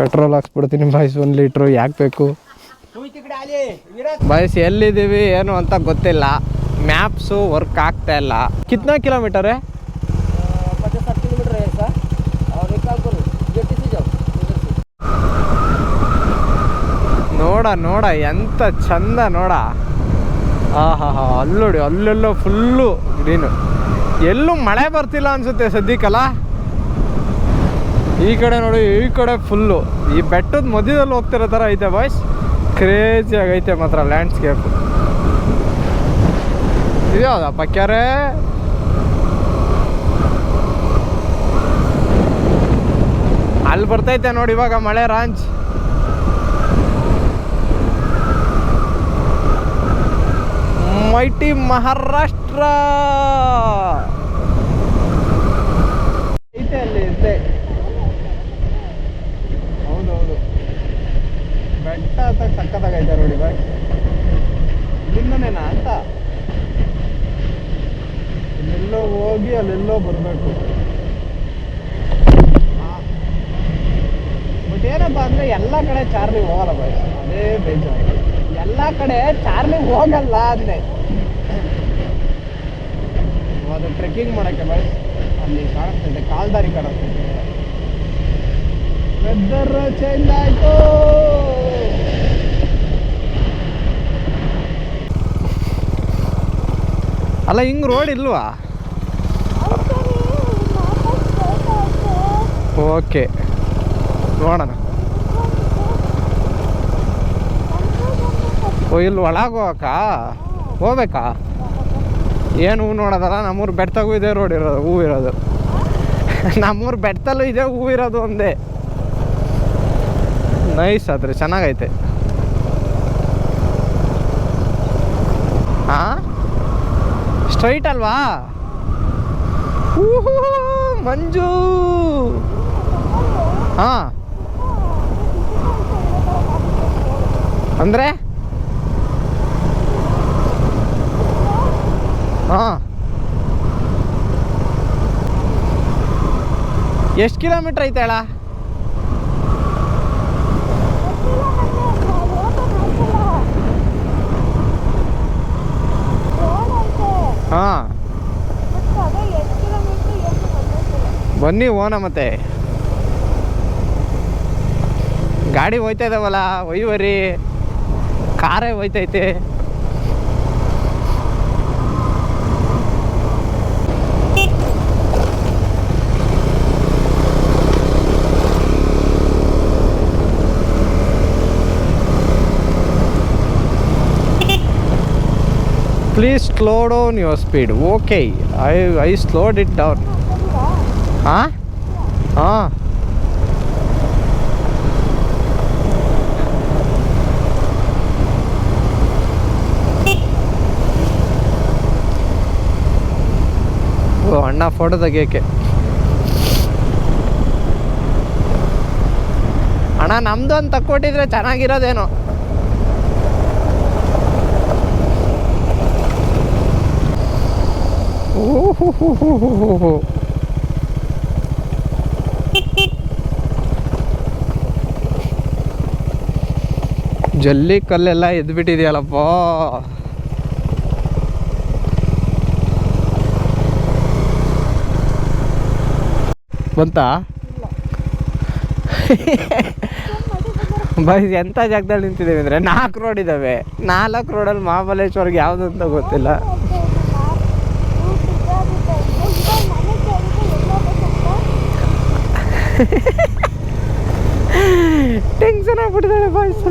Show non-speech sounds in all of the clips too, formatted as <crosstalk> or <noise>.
Petrol ಹಾಕ್ಸ್ಬಿಡ್ತೀನಿ boys, ಒಂದು litre. ಯಾಕೆ ಬೇಕು? ಬಾಯ್ಸ್, ಎಲ್ಲಿದ್ದೀವಿ, ಏನು ಅಂತ ಗೊತ್ತಿಲ್ಲ. ಮ್ಯಾಪ್ಸು ವರ್ಕ್ ಆಗ್ತಾ ಇಲ್ಲ. ಕಿತ್ನಾ ಕಿಲೋಮೀಟರೇ ನೋಡ ನೋಡ, ಎಂತ ಚಂದ ನೋಡ. ಆಹಾ ಹಾ ಹಾ ಅಲ್ಲೋಡಿ, ಅಲ್ಲೆಲ್ಲೋ ಫುಲ್ಲು ಗ್ರೀನು ಎಲ್ಲೂ ಮಳೆ ಬರ್ತಿಲ್ಲ ಅನ್ಸುತ್ತೆ ಸದ್ಯಕ್ಕಲ್ಲ? ಈ ಕಡೆ ನೋಡಿ, ಈ ಕಡೆ ಫುಲ್ಲು ಈ ಬೆಟ್ಟದ ಮಧ್ಯದಲ್ಲಿ ಹೋಗ್ತಿರೋ ಥರ ಐತೆ ಬಾಯ್ಸ್ ಕ್ರೇಜಿ ಆಗೈತೆ ಮಾತ್ರ ಲ್ಯಾಂಡ್ಸ್ಕೇಪ್ ಇದು ಯಾವ್ದಪ್ಪ ಕೆರೆ ಅಲ್ಲಿ ಬರ್ತೈತೆ ನೋಡಿ ಇವಾಗ ಮಳೆ ರಾಂಚ್ ಮೈಟಿ ಮಹಾರಾಷ್ಟ್ರ ಐತೆ ಅಲ್ಲಿ ಇದ್ದೆ ಹೌದೌದು ಬೆಟ್ಟ ಅಂತ ಸಕ್ಕತ್ತಾಗೈತೆ ನೋಡಿ ಬಾಯ್ ಇಲ್ಲಿಂದನೇನಾ ಅಂತ ಇಲ್ಲೆಲ್ಲೋ ಹೋಗಿ ಅಲ್ಲೆಲ್ಲೋ ಬರಬೇಕು ಬಟ್ ಏನಪ್ಪ ಅಂದ್ರೆ ಚಾರ್ಲಿ ಹೋಗಲ್ಲ ಬಾಯ್ ಅದೇ ಬೇಜಾರು. ಎಲ್ಲ ಕಡೆ ಚಾರ್ಲಿ ಹೋಗಲ್ಲ ಅಂದೆ. ಅದು ಟ್ರೆಕ್ಕಿಂಗ್ ಮಾಡೋಕ್ಕೆ ಬಾಯ್ ಅಲ್ಲಿ ಕಾಣಿಸ್ತೈತೆ ಕಾಲ್ದಾರಿ ಕಾಣಿಸ್ತೈತೆ ವೆದರ್ ಚೇಂಜ್ ಆಯ್ತು. ಅಲ್ಲ ಹಿಂಗ್ ರೋಡ್ ಇಲ್ವಾ? ಓಕೆ ನೋಡೋಣ. ಓ, ಇಲ್ಲಿ ಒಳಗೆ ಹೋಗಕ್ಕ ಹೋಗ್ಬೇಕಾ? ಏನು ಹೂ ನೋಡೋದಲ್ಲ, ನಮ್ಮೂರು ಬೆಟ್ಟದಾಗೂ ಇದೆ ರೋಡ್ ಇರೋದು, ಹೂ ಇರೋದು. ನಮ್ಮೂರು ಬೆಟ್ಟದಲ್ಲೂ ಇದೆ ಹೂ ಇರೋದು ಒಂದೇ. ನೈಸ್ ಆದ್ರೆ, ಚೆನ್ನಾಗೈತೆ. ಹಾಂ ಸ್ಟ್ರೈಟ್ ಅಲ್ವಾ? ಮಂಜು. ಹಾಂ ಅಂದರೆ? ಹಾಂ. ಎಷ್ಟು ಕಿಲೋಮೀಟ್ರ್ ಐತೆ ಹೇಳ ಹಾಂ. ಬನ್ನಿ ಓನ ಮತ್ತೆ. ಗಾಡಿ ಹೋಯ್ತಾ ಇದಾವಲ್ಲ, ಒಯ್ಯುವರಿ. ಕಾರೇ ಹೋಯ್ತೈತೆ. Please slow down your speed okay I I slowed it down ಹಾಂ ಹಾಂ ಓ ಅಣ್ಣ ಫೋಟೋ ತೆಗಿಯೋಕ್ಕೆ ಅಣ್ಣ ನಮ್ದು ಅಂತ ತಕ್ಕೊಟ್ಟಿದ್ರೆ ಚೆನ್ನಾಗಿರೋದೇನೋ. <laughs> ಜಲ್ಲಿ ಕಲ್ಲೆಲ್ಲ ಎದ್ಬಿಟ್ಟಿದೆಯಲ್ಲಪ್ಪ. ಬಂತಾ? ಬೈ ಎಂಥ ಜಾಗದಲ್ಲಿ ನಿಂತಿದ್ದೇವೆ ಅಂದರೆ ನಾಲ್ಕು ರೋಡ್ ಇದ್ದಾವೆ ನಾಲ್ಕು ರೋಡಲ್ಲಿ ಮಹಾಬಲೇಶ್ವರ್ಗೆ ಯಾವುದು ಅಂತ ಗೊತ್ತಿಲ್ಲ. ಟೆನ್ಷನ್ ಆಗ್ಬಿಟ್ಟಿದ್ದಾರೆ ಬಾಯ್ಸ್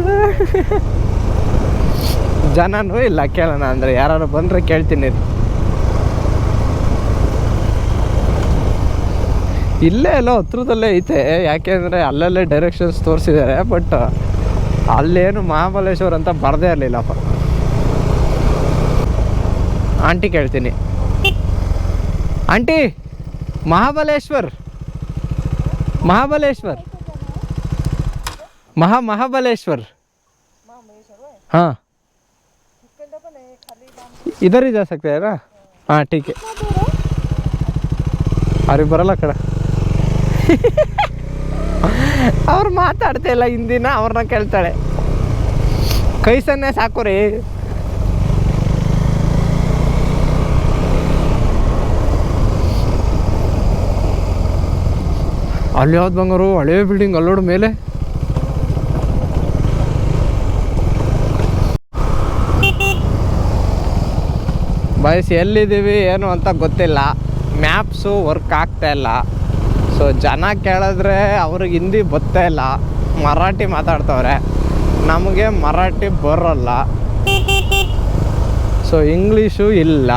ಜನನೂ ಇಲ್ಲ, ಕೇಳೋಣ ಅಂದರೆ. ಯಾರು ಬಂದರೆ ಕೇಳ್ತೀನಿ. ಇಲ್ಲೇ ಎಲ್ಲೋ ಹತ್ರದಲ್ಲೇ ಐತೆ. ಯಾಕೆಂದರೆ ಅಲ್ಲಲ್ಲೇ ಡೈರೆಕ್ಷನ್ಸ್ ತೋರಿಸಿದ್ದಾರೆ ಬಟ್ ಅಲ್ಲೇನು ಮಹಾಬಲೇಶ್ವರ್ ಅಂತ ಬರದೇ ಇರಲಿಲ್ಲಪ್ಪ ಆಂಟಿ ಕೇಳ್ತೀನಿ. ಆಂಟಿ ಮಹಾಬಲೇಶ್ವರ್. ಮಹಾಬಲೇಶ್ವರ್ महा महाबलेश्वर हाँ इधर ही जा सकते हैं ना हाँ ठीक है अरे बरला कड़ा ಅವ್ರು ಮಾತಾಡ್ತಾ ಇಲ್ಲ ಹಿಂದಿನ ಅವ್ರನ್ನ ಕೇಳ್ತಾಳೆ ಕೈ ಸನ್ನೆ ಸಾಕು ರೀ ಅಲ್ಲಿ ಯಾವ್ದು ಬಂಗಾರು? ಹಳೆ ಬಿಲ್ಡಿಂಗ್ ಅಲ್ಲೋಡ್ ಮೇಲೆ. ಬಯಸ್ ಎಲ್ಲಿದ್ದೀವಿ, ಏನು ಅಂತ ಗೊತ್ತಿಲ್ಲ. ಮ್ಯಾಪ್ಸು ವರ್ಕ್ ಆಗ್ತಾ ಇಲ್ಲ. ಸೊ ಜನ ಕೇಳಿದ್ರೆ ಅವ್ರಿಗೆ ಹಿಂದಿ ಗೊತ್ತೇ ಇಲ್ಲ. ಮರಾಠಿ ಮಾತಾಡ್ತವ್ರೆ. ನಮಗೆ ಮರಾಠಿ ಬರೋಲ್ಲ. ಸೊ ಇಂಗ್ಲೀಷು ಇಲ್ಲ.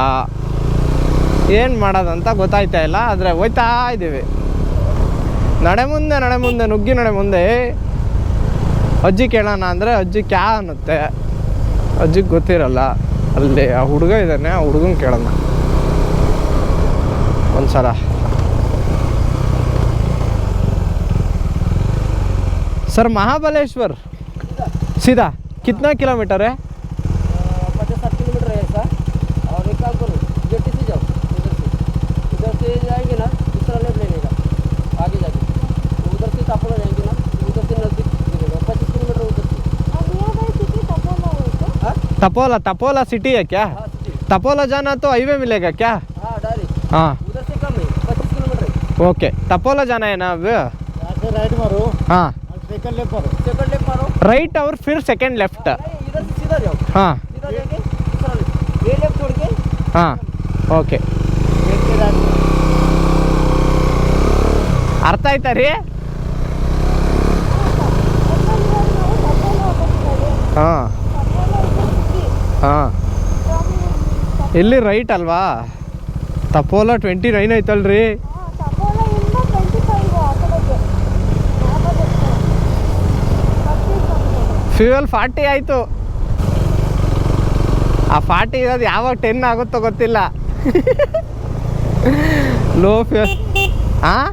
ಏನು ಮಾಡೋದಂತ ಗೊತ್ತಾಯ್ತಾ ಇಲ್ಲ, ಆದರೆ ಹೋಯ್ತಾ ಇದ್ದೀವಿ ನಡೆ ಮುಂದೆ ನಡೆ ಮುಂದೆ ನುಗ್ಗಿ ನಡೆ ಮುಂದೆ ಅಜ್ಜಿ ಕೇಳೋಣ ಅಂದರೆ ಅಜ್ಜಿ ಕ್ಯಾ ಅನ್ನುತ್ತೆ ಅಜ್ಜಿಗೆ ಗೊತ್ತಿರಲ್ಲ ಅಲ್ಲಿ ಆ ಹುಡುಗ ಇದ್ದಾನೆ ಆ ಹುಡುಗನ ಕೇಳೋಣ ಒಂದ್ಸಲ सर महाबलेश्वर सीधा कितना किलोमीटर है पचास साठ किलोमीटर है ऐसा और एक काम करो जेटी से जाओ उधर से उधर से जाएंगे ना दूसरा लेफ्ट लेने का आगे जाके तो उधर से तापोला जाएंगे ना उधर से नज़दीक मिलेगा पच्चीस किलोमीटर उधर से हाँ तपोला तपोला सिटी है क्या हाँ सिटी तपोला जाना तो हाईवे मिलेगा क्या हाँ डायरेक्ट हाँ उधर से कम है पच्चीस किलोमीटर है ओके तपोला जाना है ना अब राइट मारो हाँ सेकंड लेफ्ट मारो सेकंड लेफ्ट मारो राइट और फिर सेकंड लेफ्ट नहीं इधर से सीधा जाओ हाँ सीधा जाके दूसरा लेफ्ट ये लेफ्ट छोड़ के हाँ ಓಕೆ ಅರ್ಥ ಆಯ್ತಾ ರೀ ಹಾಂ. ಹಾಂ. ಇಲ್ಲಿ ರೈಟ್ ಅಲ್ವಾ? ತಪೋಲ ಟ್ವೆಂಟಿ ನೈನ್ ಐತಲ್ರಿ? ಫ್ಯೂಯಲ್ ಫಾರ್ಟಿ ಆಯಿತು. ಆ ಫಾರ್ಟಿ ಇರೋದು ಯಾವಾಗ ಟೆನ್ ಆಗುತ್ತೋ ಗೊತ್ತಿಲ್ಲ. ಲೋ ಫ್ಯೂಯಲ್ ಹಾಂ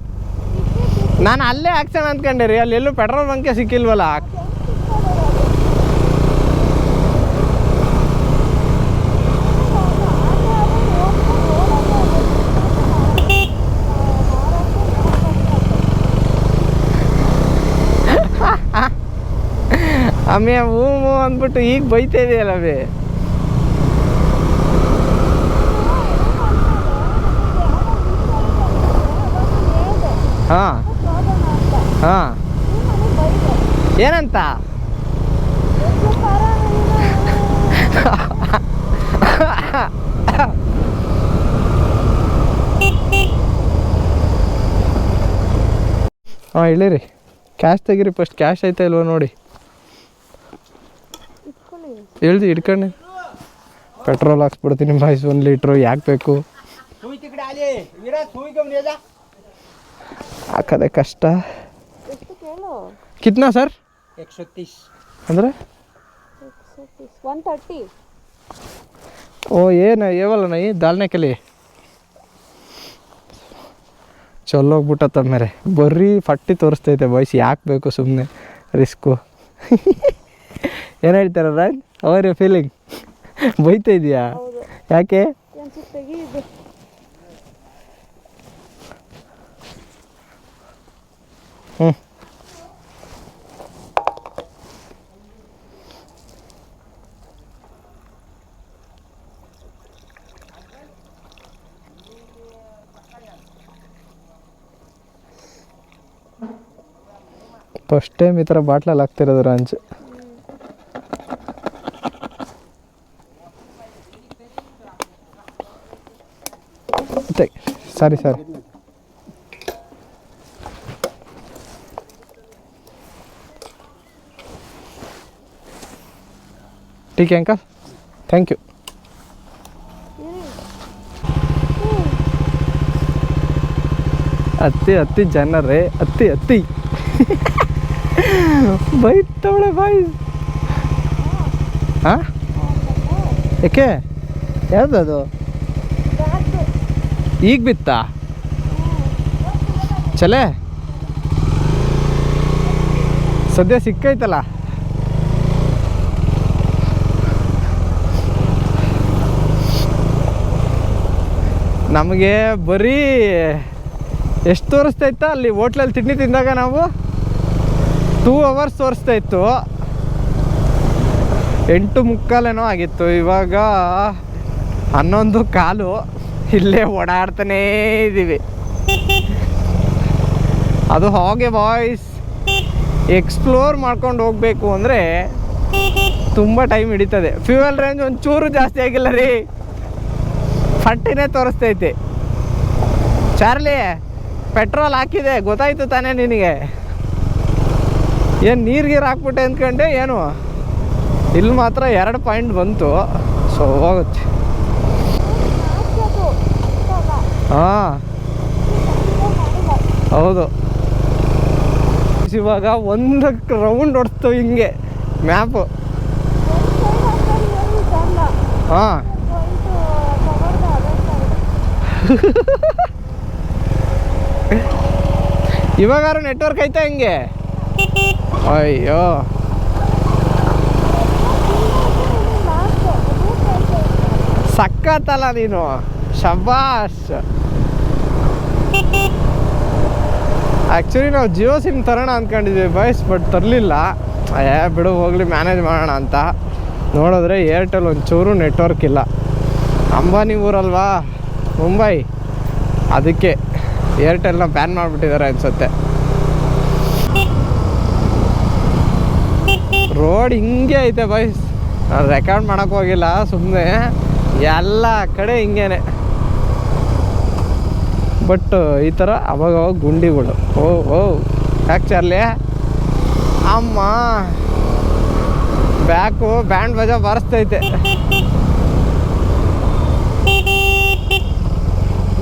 ನಾನು ಅಲ್ಲೇ ಹಾಕ್ಸೋಣ ಅಂದ್ಕೊಂಡೆ ರೀ, ಅಲ್ಲಿ ಎಲ್ಲೂ ಪೆಟ್ರೋಲ್ ಬಂಕೆ ಸಿಕ್ಕಿಲ್ವಲ್ಲ? ಅಮ್ಮೆ ಹ್ಞೂ ಅಂದ್ಬಿಟ್ಟು ಈಗ ಬೈತಾ ಇದೆಯಲ್ಲ ಅಮ್ಮೆ ಹಾಂ. ಹಾಂ. ಏನಂತ? ಹಾಂ ಹೇಳಿರಿ ಕ್ಯಾಶ್ ತೆಗೀರಿ ಫಸ್ಟ್ ಕ್ಯಾಶ್ ಐತೆ ಇಲ್ವೋ ನೋಡಿ. ಹೇಳ್ದು ಹಿಡ್ಕೊಂಡು ಪೆಟ್ರೋಲ್ ಹಾಕ್ಸ್ಬಿಡ್ತೀನಿ ಬಾಯ್ಸ್ ಒಂದು ಲೀಟ್ರು ಯಾಕೆ ಬೇಕು? ಹಾಕದೆ ಕಷ್ಟ. ಕಿತ್ನಾ ಸರ್ ಅಂದರೆ? ಓ, ಏನು, ಏವಲ್ಲ ನೈ ದಾಲ್ನೆ ಕಲಿ. ಚಲೋಗ್ಬಿಟ್ಟತ್ತ ಮೇರೆ ಬರೀ ಫಟ್ಟಿ ತೋರಿಸ್ತೈತೆ ಬಾಯ್ಸ್ ಯಾಕೆ ಬೇಕು ಸುಮ್ಮನೆ ರಿಸ್ಕು <laughs> ಏನು ಹೇಳ್ತಾರೆ ರಾಜ್? ಅವರ್ ಫೀಲಿಂಗ್ <laughs> ಬೈತಾ ಇದೆಯಾ? ಯಾಕೆ? ಹ್ಞೂ ಫಸ್ಟ್ ಟೈಮ್ ಈ ಥರ ಬಾಟ್ಲಲ್ಲಿ ಹಾಕ್ತಿರೋದು ರಾಂಚ್ ಸಾರಿ ಸಾರಿ ठीक है अंकल थैंक यू ಅತ್ತಿ ಅತ್ತಿ ಜನರೇ ಅತ್ತಿ ಅತ್ತಿ ಬೈತವಳೆ ಬಾಯ್ ಹಾಂ ಏಕೆ ಯಾವ್ದದು ಈಗ ಬಿತ್ತಾ? ಚಲೇ ಸದ್ಯ ಸಿಕ್ಕೈತಲ್ಲ? ನಮಗೆ ಬರೀ ಎಷ್ಟು ತೋರಿಸ್ತೈತ ಅಲ್ಲಿ ಹೋಟ್ಲಲ್ಲಿ ತಿಂಡಿ ತಿಂದಾಗ ನಾವು? ಟೂ ಅವರ್ಸ್ ತೋರಿಸ್ತಾ ಇತ್ತು. ಎಂಟು ಮುಕ್ಕಾಲೇನೋ ಆಗಿತ್ತು. ಇವಾಗ ಹನ್ನೊಂದು ಕಾಲು. ಇಲ್ಲೇ ಓಡಾಡ್ತಾನೇ ಇದ್ದೀವಿ ಅದು ಹಾಗೆ ಬಾಯ್ಸ್ ಎಕ್ಸ್ಪ್ಲೋರ್ ಮಾಡ್ಕೊಂಡು ಹೋಗಬೇಕು ಅಂದರೆ ತುಂಬ ಟೈಮ್ ಹಿಡಿತದೆ. ಫ್ಯೂಯಲ್ ರೇಂಜ್ ಒಂಚೂರು ಜಾಸ್ತಿ ಆಗಿಲ್ಲ ರೀ. ಫಟ್ಟಿನೇ ತೋರಿಸ್ತೈತೆ. ಚಾರ್ಲಿ ಪೆಟ್ರೋಲ್ ಹಾಕಿದೆ, ಗೊತ್ತಾಯ್ತು ತಾನೇ ನಿನಗೆ? ಏನು ನೀರು ಗೀರು ಹಾಕ್ಬಿಟ್ಟೆ ಅಂದ್ಕೊಂಡೆ, ಏನು? ಇಲ್ಲಿ ಮಾತ್ರ ಎರಡು ಪಾಯಿಂಟ್ ಬಂತು. ಸೊ ಹೋಗುತ್ತೆ. ಹಾಂ. ಹೌದು. ಇವಾಗ ಒಂದಕ್ಕೆ ರೌಂಡ್ ಹೊಡ್ತು ಹಿಂಗೆ. ಮ್ಯಾಪು ಹಾಂ. ಇವಾಗಾರು ನೆಟ್ವರ್ಕ್ ಐತೆ ಹಿಂಗೆ? ಅಯ್ಯೋ. ಸಕ್ಕತ್ತಲ್ಲ ನೀನು. ಶಬಾಷ್. ಆ್ಯಕ್ಚುಲಿ ನಾವು ಜಿಯೋ ಸಿಮ್ ತರೋಣ ಅಂದ್ಕೊಂಡಿದ್ವಿ ಬಾಯ್ಸ್ ಬಟ್ ತರಲಿಲ್ಲ. ಏ, ಬಿಡು, ಹೋಗಲಿ ಮ್ಯಾನೇಜ್ ಮಾಡೋಣ ಅಂತ. ನೋಡಿದ್ರೆ ಏರ್ಟೆಲ್ ಒಂಚೂರು ನೆಟ್ವರ್ಕ್ ಇಲ್ಲ. ಅಂಬಾನಿ ಊರಲ್ವಾ? ಮುಂಬೈ. ಅದಕ್ಕೆ ಏರ್ಟೆಲ್ನ ಬ್ಯಾನ್ ಮಾಡಿಬಿಟ್ಟಿದ್ದಾರೆ ಅನಿಸುತ್ತೆ. ರೋಡ್ ಹಿಂಗೆ ಐತೆ ಬಾಯ್ಸ್ ರೆಕಾರ್ಡ್ ಮಾಡೋಕ್ಕೋಗಿಲ್ಲ ಸುಮ್ಮನೆ ಎಲ್ಲ ಕಡೆ ಹಿಂಗೇನೆ. ಬಟ್, ಈ ಥರ ಅವಾಗ ಗುಂಡಿಗಳು. ಓ ಓ, ಯಾಕೆ ಚಾರ್ಲಿ? ಅಮ್ಮ. ಬ್ಯಾಕು, ಬ್ಯಾಂಡ್ ಬಜಾ ಬಾರಿಸ್ತೈತೆ.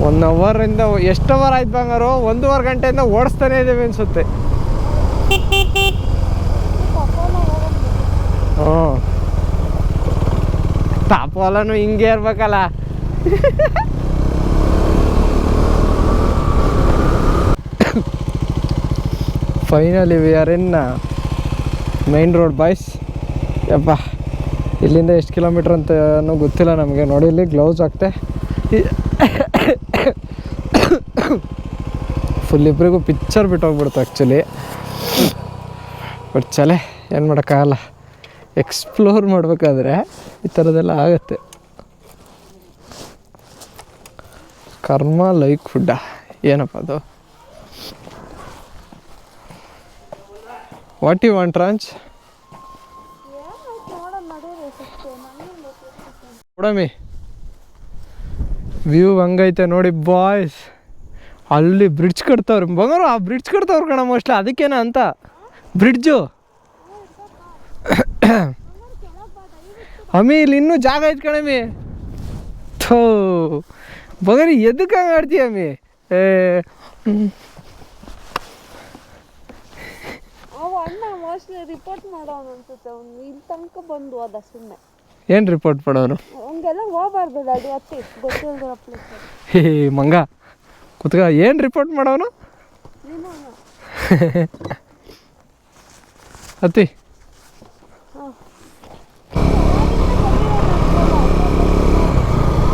ಒನ್ ಅವರಿಂದ ಎಷ್ಟು ಅವರ್ ಆಯ್ತು ಬಂಗಾರು? ಒಂದೂವರೆ ಗಂಟೆಯಿಂದ ಓಡಿಸ್ತಾನೆ ಇದ್ದೀವಿ ಅನಿಸುತ್ತೆ. ಹ್ಞೂ ತಾಪೋಲನು ಹಿಂಗೆ ಇರ್ಬೇಕಲ್ಲ. Finally we are in main road boys ಯಪ್ಪ, ಇಲ್ಲಿಂದ ಎಷ್ಟು ಕಿಲೋಮೀಟ್ರ್ ಅಂತ ಗೊತ್ತಿಲ್ಲ ನಮಗೆ. ನೋಡಿ, ಇಲ್ಲಿ ಗ್ಲೌಸ್ ಹಾಕ್ತೆ. ಫುಲ್ ಇಬ್ಬರಿಗೂ ಪಿಕ್ಚರ್ ಬಿಟ್ಟೋಗ್ಬಿಡ್ತು ಆ್ಯಕ್ಚುಲಿ ಬಟ್ ಚಲೆ, ಏನು ಮಾಡೋಕ್ಕಾಗಲ್ಲ. ಎಕ್ಸ್ಪ್ಲೋರ್ ಮಾಡಬೇಕಾದ್ರೆ ಈ ಥರದ್ದೆಲ್ಲ ಆಗುತ್ತೆ. ಕರ್ಮ ಲೈಕ್ ಫುಡ್ಡ ಏನಪ್ಪ ಅದು? ವಾಟ್ ಯು ವಾಂಟ್ ರಾಂಚ್ ನೋಡಮ್ಮಿ. ವ್ಯೂ ಹಂಗೈತೆ ನೋಡಿ ಬಾಯ್ಸ್ ಅಲ್ಲಿ ಬ್ರಿಡ್ಜ್ ಕಟ್ತವ್ರು. ಬಂಗಾರ, ಆ ಬ್ರಿಡ್ಜ್ ಕಟ್ತವ್ರು ಕಣ ಮೋಸ್ಟ್ಲಿ ಅದಕ್ಕೇನ ಅಂತ? ಬ್ರಿಡ್ಜು ಅಮ್ಮಿ, ಇಲ್ಲಿ ಇನ್ನೂ ಜಾಗ ಐತೆ ಕಣಮಿ ಥೋ. ಬಗರಿ ಎದಕ್ಕೆ ಹಂಗೆ ಆಡ್ತೀಯ ಅಮ್ಮಿ? ಏ ಹ್ಮ್. ಅವ ಮೋಸ್ಟ್ಲಿ ರಿಪೋರ್ಟ್ ಮಾಡೋನು ಅನ್ಸುತ್ತೆ. ಅವ್ನು ಇಲ್ಲಿ ತನಕ ಬಂದು ಹೋದ ಸುಮ್ಮನೆ ಏನು ರಿಪೋರ್ಟ್ ಮಾಡೋರು ಹಂಗೆಲ್ಲ ಹೋಗ್ಬಾರ್ದು ಡ್ಯಾಡಿ ಅತ್ತಿ. ಗೊತ್ತಿಲ್ದಿರೋ ಪ್ಲೇಸ್ ಹೇ ಮಂಗ ಕುತ್ಕ. ಏನು ರಿಪೋರ್ಟ್ ಮಾಡೋನು? ನೀನು ಅತ್ತಿ.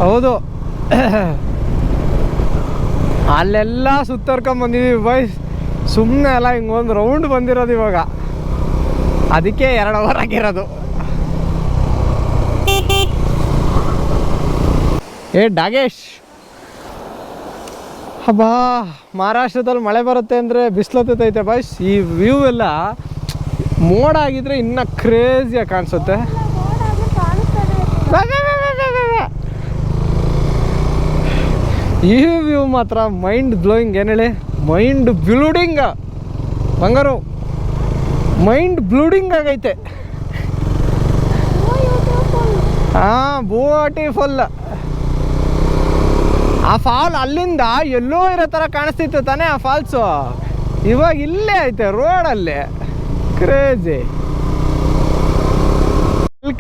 ಹೌದು. ಅಲ್ಲೆಲ್ಲ ಸುತ್ತರ್ಕೊಂಬಂದಿದ್ದೀವಿ ಬಾಯ್ಸ್ ಸುಮ್ಮನೆ ಅಲ್ಲ ಹಿಂಗೆ ಒಂದು ರೌಂಡ್ ಬಂದಿರೋದು ಇವಾಗ. ಅದಕ್ಕೆ ಎರಡು ಅವರ್ ಆಗಿರೋದು ಏ ಡಾಗೇಶ್ ಹಬ್ಬಾ ಮಹಾರಾಷ್ಟ್ರದಲ್ಲಿ ಮಳೆ ಬರುತ್ತೆ ಅಂದರೆ ಬಿಸಿಲತ್ತೈತೆ ಬಾಯ್ಸ್ ಈ ವ್ಯೂ ಎಲ್ಲ ಮೋಡ ಆಗಿದ್ರೆ ಇನ್ನೂ ಕ್ರೇಜಿಯಾಗಿ ಕಾಣಿಸುತ್ತೆ. ಈ ವ್ಯೂ ಮಾತ್ರ ಮೈಂಡ್ ಬ್ಲೋಯಿಂಗ್ ಏನು ಹೇಳಿ? ಮೈಂಡ್ ಬ್ಲೂಡಿಂಗ್ ಬಂಗಾರು. ಮೈಂಡ್ ಬ್ಲೂಡಿಂಗ್ ಆಗೈತೆ. ಹಾಂ ಫುಲ್ ಆ ಫಾಲ್ ಅಲ್ಲಿಂದ ಎಲ್ಲೋ ಇರೋ ಥರ ಕಾಣಿಸ್ತಿತ್ತು ತಾನೇ ಆ ಫಾಲ್ಸು? ಇವಾಗ ಇಲ್ಲೇ ಐತೆ, ರೋಡಲ್ಲಿ. ಕ್ರೇಜಿ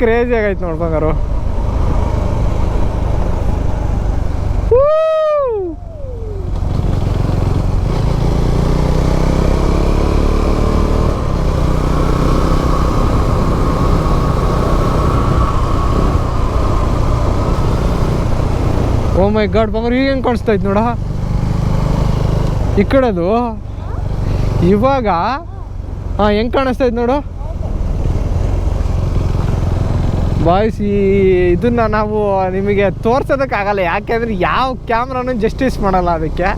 ಕ್ರೇಜಿ ಆಗೈತೆ ನೋಡ್ ಬಂಗಾರು ಓ ಮೈ ಗಾಡ್ ಬಂಗಾರ ಈಗ ಹೆಂಗೆ ಕಾಣಿಸ್ತಾ ಇತ್ತು ನೋಡ? ಈ ಕಡೆದು ಇವಾಗ, ಹಾಂ, ಹೆಂಗೆ ಇತ್ತು ನೋಡು? ಬಾಯ್ಸ್ ಈ ಇದನ್ನ ನಾವು ನಿಮಗೆ ತೋರ್ಸೋದಕ್ಕಾಗಲ್ಲ, ಯಾಕೆಂದರೆ ಯಾವ ಕ್ಯಾಮ್ರಾನು ಜಸ್ಟಿಸ್ ಮಾಡಲ್ಲ ಅದಕ್ಕೆ.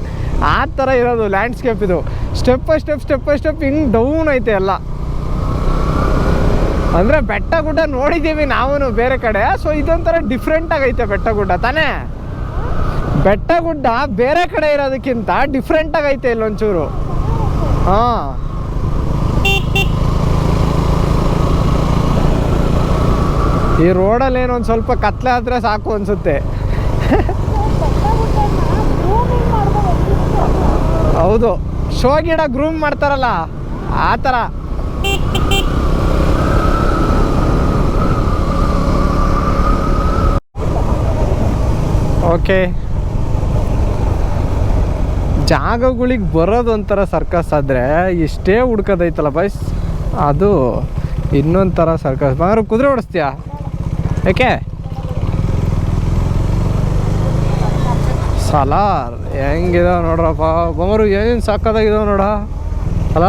ಆ ಥರ ಇರೋದು ಲ್ಯಾಂಡ್ಸ್ಕೇಪ್ ಇದು. Step by step step by step ಹಿಂಗೆ ಡೌನ್ ಐತೆ ಎಲ್ಲ. ಅಂದರೆ ಬೆಟ್ಟ ಗುಡ್ಡ ನೋಡಿದ್ದೀವಿ ನಾವು ಬೇರೆ ಕಡೆ ಸೊ ಇದೊಂಥರ ಡಿಫ್ರೆಂಟಾಗೈತೆ ಬೆಟ್ಟ ಗುಡ್ಡ, ತಾನೇ? ಬೆಟ್ಟ ಗುಡ್ಡ ಬೇರೆ ಕಡೆ ಇರೋದಕ್ಕಿಂತ ಡಿಫ್ರೆಂಟ್ ಆಗೈತೆ ಇಲ್ಲೊಂಚೂರು. ಹಾಂ. ಈ ರೋಡಲ್ಲಿ ಒಂದು ಸ್ವಲ್ಪ ಕತ್ಲೆ ಆದರೆ ಸಾಕು ಅನಿಸುತ್ತೆ. ಹೌದು. ಶೋ ಗಿಡ ಗ್ರೂಮ್ ಮಾಡ್ತಾರಲ್ಲ, ಆ ಥರ ಓಕೆ ಜಾಗಗಳಿಗೆ ಬರೋದು ಒಂಥರ ಸರ್ಕಸ್ ಆದರೆ ಇಷ್ಟೇ ಹುಡ್ಕೋದೈತಲ್ಲ ಬಾಯ್ಸ್ ಅದು ಇನ್ನೊಂದು ಥರ ಸರ್ಕಸ್ ಬಂಗಾರ ಕುದುರೆ ಓಡಿಸ್ತೀಯಾ? ಯಾಕೆ? ಸಲಾರ್, ಹೆಂಗಿದಾವ ನೋಡ್ರಪ್ಪ. ಬಂಗಾರು ಏನೇನು ಸಾಕೋದಾಗಿದಾವ ನೋಡ. ಅಲ್ಲ